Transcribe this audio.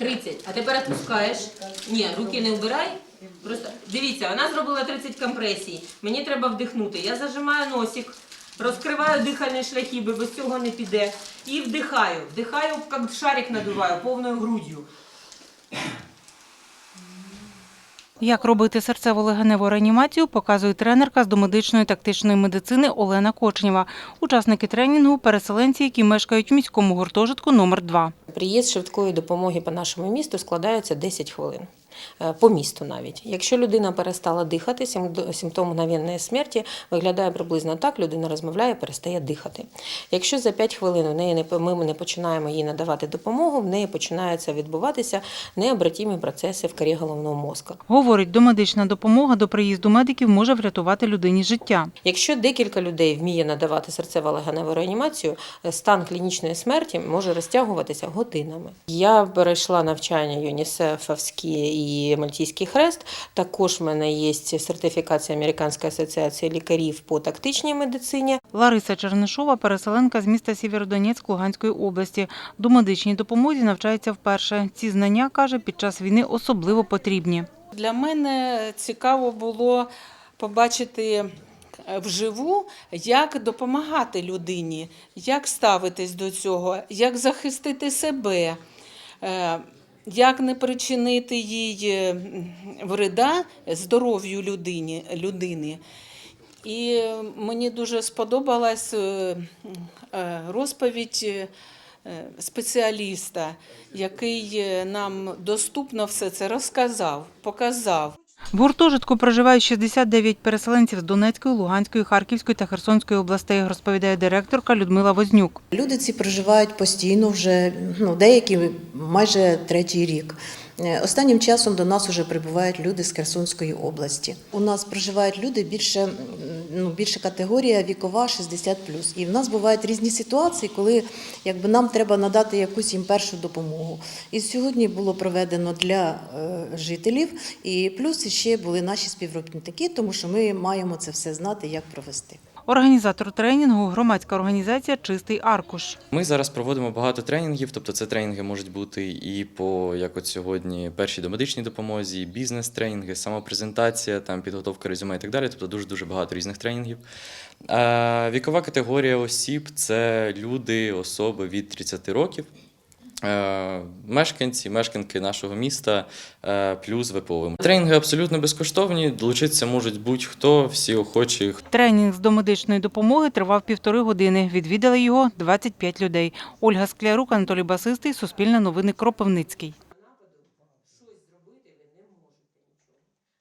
30. А тепер відпускаєш. Ні, руки не вбирай. Просто дивіться, вона зробила 30 компресій. Мені треба вдихнути. Я зажимаю носик, розкриваю дихальні шляхи, бо без цього не піде. І вдихаю. Вдихаю, як шарик надуваю, повною груддю. Як робити серцево-легеневу реанімацію, показує тренерка з домедичної тактичної медицини Олена Кочнєва. Учасники тренінгу – переселенці, які мешкають в міському гуртожитку номер 2 Приїзд швидкої допомоги по нашому місту складається 10 хвилин. Е, По місту навіть. Якщо людина перестала дихати, симптом мгновенної смерті виглядає приблизно так, людина розмовляє, перестає дихати. Якщо за 5 хвилин в неї не, ми не починаємо їй надавати допомогу, в неї починаються відбуватися необратимі процеси в корі головного мозку. Говорить, домедична допомога до приїзду медиків може врятувати людині життя. Якщо декілька людей вміє надавати серцево-легеневу реанімацію, е, стан клінічної смерті може розтягуватися годинами. Я перейшла навчання ЮНІСЕФовські і Мальтійський хрест. Також в мене є сертифікація Американської асоціації лікарів по тактичній медицині. Лариса Чернишова – переселенка з міста Сєвєродонецьк Луганської області. До медичній допомозі навчається вперше. Ці знання, каже, під час війни особливо потрібні. Для мене цікаво було побачити е, вживу, як допомагати людині, як ставитись до цього, як захистити себе, е, як не причинити їй е, вреда здоров'ю людині, людини. І мені дуже сподобалась е, е, розповідь спеціаліста, який нам доступно все це розказав, показав. В гуртожитку проживають 69 переселенців з Донецької, Луганської, Харківської та Херсонської областей, розповідає директорка Людмила Вознюк. Люди ці проживають постійно вже ну, деякі майже третій рік. Е, Останнім часом до нас вже прибувають люди з Херсонської області. У нас проживають люди більше, ну, більше категорія вікова 60 І в нас бувають різні ситуації, коли якби, нам треба надати якусь їм першу допомогу. І сьогодні було проведено для е, жителів, і плюс ще були наші співробітники, тому що ми маємо це все знати, як провести. Організатор тренінгу – громадська організація «Чистий аркуш». Ми зараз проводимо багато тренінгів, тобто це тренінги можуть бути і по як от сьогодні першій домедичній допомозі, бізнес-тренінги, самопрезентація, там підготовка резюме і так далі. Тобто дуже дуже багато різних тренінгів. Вікова категорія осіб це люди, особи від 30 років. Е, Мешканці, мешканки нашого міста е, плюс ВПО. Тренінги абсолютно безкоштовні. Долучитися можуть будь-хто, всі охочі, Тренінг з домедичної допомоги тривав півтори години. Відвідали його 25 людей. Ольга Склярук, Анатолій Басистий, Суспільне новини Кропивницький.